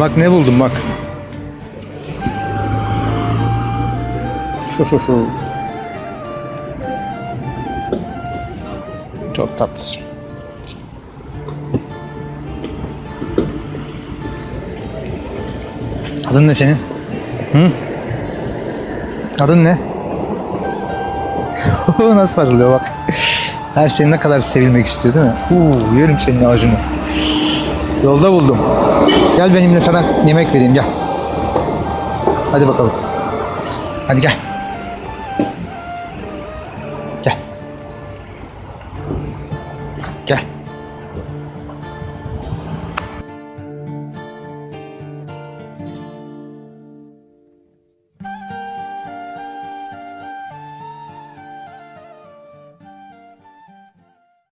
Bak ne buldum bak. Çok tatlısın. Adın ne senin? Hı? Adın ne? Nasıl sarılıyor bak. Her şey ne kadar sevilmek istiyor değil mi? Uuu yerim senin ağacını. Yolda buldum. Gel benimle sana yemek vereyim gel. Hadi bakalım. Hadi gel. Gel. Gel.